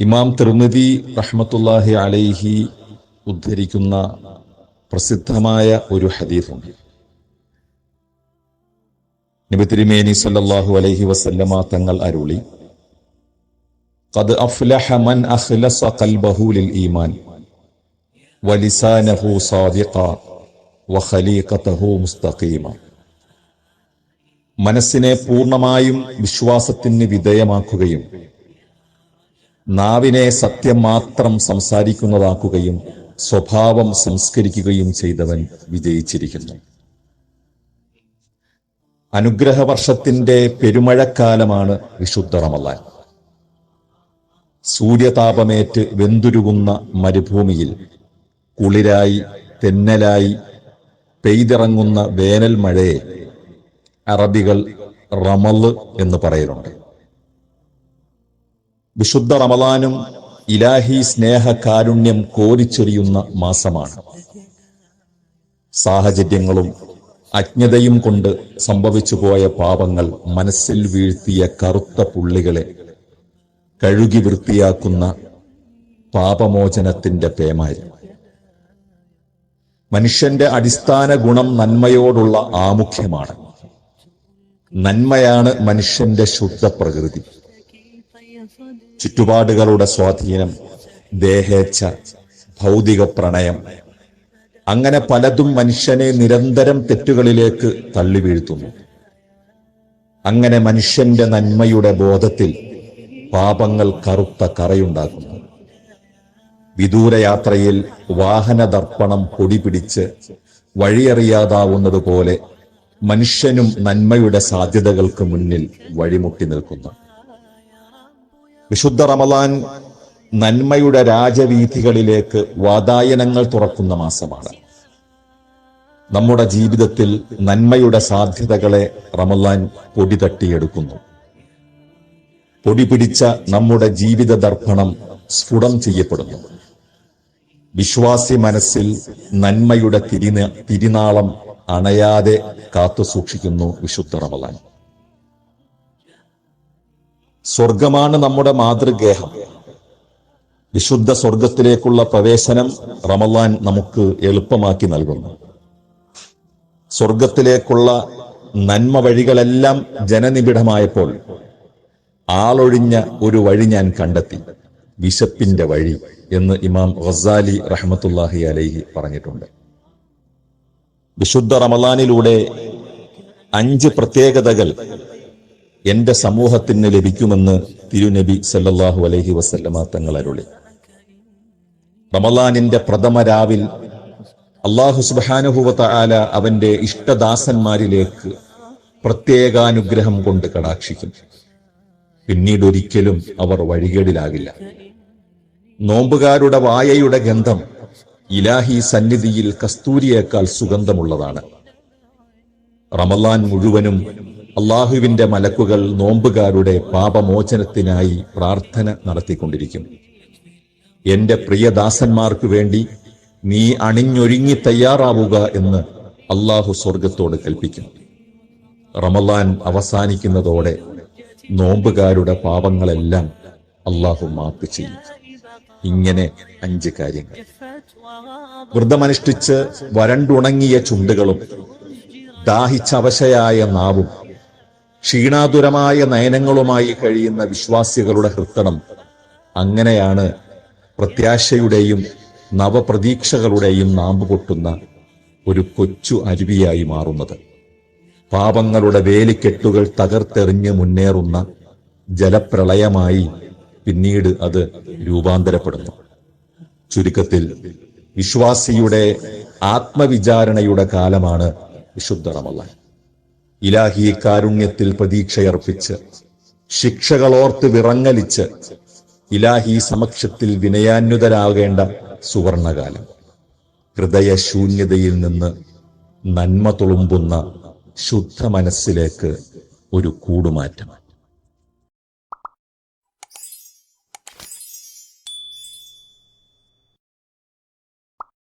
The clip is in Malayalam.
ഇമാം തിർമിതി റഹ്മത്തുല്ലാഹി അലൈഹി ഉദ്ധരിക്കുന്ന പ്രസിദ്ധമായ ഒരു ഹദീഫുണ്ട് നബി തിരുമേനി സല്ലല്ലാഹു അലൈഹി വസല്ലമ തങ്ങൾ അരുളി قد أفلح من أخلص قلبه للإيمان ولسانه صادقا وخليقته مستقيما മനസ്സിനെ പൂർണ്ണമായും വിശ്വാസത്തിന് വിധേയമാക്കുകയും നാവിനെ സത്യം മാത്രം സംസാരിക്കുന്നതാക്കുകയും സ്വഭാവം സംസ്കരിക്കുകയും ചെയ്തവൻ വിജയിച്ചിരിക്കുന്നു. അനുഗ്രഹവർഷത്തിന്റെ പെരുമഴക്കാലമാണ് വിശുദ്ധ റമലാൻ സൂര്യതാപമേറ്റ് വെന്തുരുകുന്ന മരുഭൂമിയിൽ കുളിരായി തെന്നലായി പെയ്തിറങ്ങുന്ന വേനൽ മഴയെ അറബികൾ റമൽ എന്ന് പറയലുണ്ട് വിശുദ്ധ റമലാനും ഇലാഹി സ്നേഹ കാരുണ്യം കോരിച്ചെറിയുന്ന മാസമാണ്. സാഹചര്യങ്ങളും അജ്ഞതയും കൊണ്ട് സംഭവിച്ചു പോയ പാപങ്ങൾ മനസ്സിൽ വീഴ്ത്തിയ കറുത്ത പുള്ളികളെ കഴുകി വൃത്തിയാക്കുന്ന പാപമോചനത്തിന്റെ പേമാരി. മനുഷ്യന്റെ അടിസ്ഥാന ഗുണം നന്മയോടുള്ള ആമുഖ്യമാണ്. നന്മയാണ് മനുഷ്യന്റെ ശുദ്ധ പ്രകൃതി ചുറ്റുപാടുകളുടെ സ്വാധീനം ദേഹേച്ഛ ഭൗതിക പ്രണയം. അങ്ങനെ പലതും മനുഷ്യനെ നിരന്തരം തെറ്റുകളിലേക്ക് തള്ളി വീഴ്ത്തുന്നു അങ്ങനെ മനുഷ്യന്റെ നന്മയുടെ ബോധത്തിൽ പാപങ്ങൾ കറുത്ത കറയുണ്ടാക്കുന്നു. വിദൂരയാത്രയിൽ വാഹന ദർപ്പണം പൊടിപിടിച്ച് വഴിയറിയാതാവുന്നത് പോലെ മനുഷ്യനും നന്മയുടെ സാധ്യതകൾക്ക് മുന്നിൽ വഴിമുട്ടി നിൽക്കുന്നു. വിശുദ്ധ റമലാൻ നന്മയുടെ രാജവീഥികളിലേക്ക് വാതായനങ്ങൾ തുറക്കുന്ന മാസമാണ്. നമ്മുടെ ജീവിതത്തിൽ നന്മയുടെ സാധ്യതകളെ റമലാൻ പൊടി തട്ടിയെടുക്കുന്നു. പൊടി പിടിച്ച നമ്മുടെ ജീവിത ദർപ്പണം സ്ഫുടം ചെയ്യപ്പെടുന്നു. വിശ്വാസി മനസ്സിൽ നന്മയുടെ തിരിന തിരിനാളം അണയാതെ കാത്തു സൂക്ഷിക്കുന്നു വിശുദ്ധ റമലാൻ സ്വർഗമാണ് നമ്മുടെ മാതൃഗേഹം. വിശുദ്ധ സ്വർഗത്തിലേക്കുള്ള പ്രവേശനം റമലാൻ നമുക്ക് എളുപ്പമാക്കി നൽകുന്നു. സ്വർഗത്തിലേക്കുള്ള നന്മ വഴികളെല്ലാം ജനനിബിഡമായപ്പോൾ ആളൊഴിഞ്ഞ ഒരു വഴി ഞാൻ കണ്ടെത്തി. വിശപ്പിന്റെ വഴി എന്ന് ഇമാം ഗസാലി റഹ്മത്തുല്ലാഹി അലൈഹി പറഞ്ഞിട്ടുണ്ട്. വിശുദ്ധ റമലാനിലൂടെ അഞ്ച് പ്രത്യേകതകൾ എന്റെ സമൂഹത്തിന് ലഭിക്കുമെന്ന് തിരുനബി സല്ലാഹു അലഹി വസല്ലമ തങ്ങൾ അരുളി. റമലാനിന്റെ പ്രഥമ രാവിൽ അള്ളാഹു സുബാനുഭൂവത്ത ആല അവന്റെ ഇഷ്ടദാസന്മാരിലേക്ക് പ്രത്യേകാനുഗ്രഹം കൊണ്ട് കടാക്ഷിക്കും. പിന്നീട് ഒരിക്കലും അവർ വഴികേടിലാകില്ല. നോമ്പുകാരുടെ വായയുടെ ഗന്ധം ഇലാഹി സന്നിധിയിൽ കസ്തൂരിയേക്കാൾ സുഗന്ധമുള്ളതാണ്. റമലാൻ മുഴുവനും അള്ളാഹുവിന്റെ മലക്കുകൾ നോമ്പുകാരുടെ പാപമോചനത്തിനായി പ്രാർത്ഥന നടത്തിക്കൊണ്ടിരിക്കും. എന്റെ പ്രിയദാസന്മാർക്ക് വേണ്ടി നീ അണിഞ്ഞൊരുങ്ങി തയ്യാറാവുക എന്ന് അള്ളാഹു സ്വർഗത്തോട് കൽപ്പിക്കും. റമലാൻ അവസാനിക്കുന്നതോടെ നോമ്പുകാരുടെ പാപങ്ങളെല്ലാം അള്ളാഹു മാപ്പ് ചെയ്യും. ഇങ്ങനെ അഞ്ച് കാര്യങ്ങൾ. വ്രതമനുഷ്ഠിച്ച് വരണ്ടുണങ്ങിയ ചുണ്ടുകളും ദാഹിച്ചവശയായ നാവും ക്ഷീണാതുരമായ നയനങ്ങളുമായി കഴിയുന്ന വിശ്വാസികളുടെ ഹൃത്തണം അങ്ങനെയാണ് പ്രത്യാശയുടെയും നവപ്രതീക്ഷകളുടെയും നാമ്പ് പൊട്ടുന്ന ഒരു കൊച്ചു അരുവിയായി മാറുന്നത്. പാപങ്ങളുടെ വേലിക്കെട്ടുകൾ തകർത്തെറിഞ്ഞ് മുന്നേറുന്ന ജലപ്രളയമായി പിന്നീട് അത് രൂപാന്തരപ്പെടുന്നു. ചുരുക്കത്തിൽ വിശ്വാസിയുടെ ആത്മവിചാരണയുടെ കാലമാണ് വിശുദ്ധ റമലാൻ ഇലാഹി കാരുണ്യത്തിൽ പ്രതീക്ഷയർപ്പിച്ച് ശിക്ഷകളോർത്ത് വിറങ്ങലിച്ച് ഇലാഹി സമക്ഷത്തിൽ വിനയാന്വിതരാകേണ്ട സുവർണകാലം. ഹൃദയശൂന്യതയിൽ നിന്ന് നന്മ തുളുമ്പുന്ന ശുദ്ധ മനസ്സിലേക്ക് ഒരു കൂടുമാറ്റം.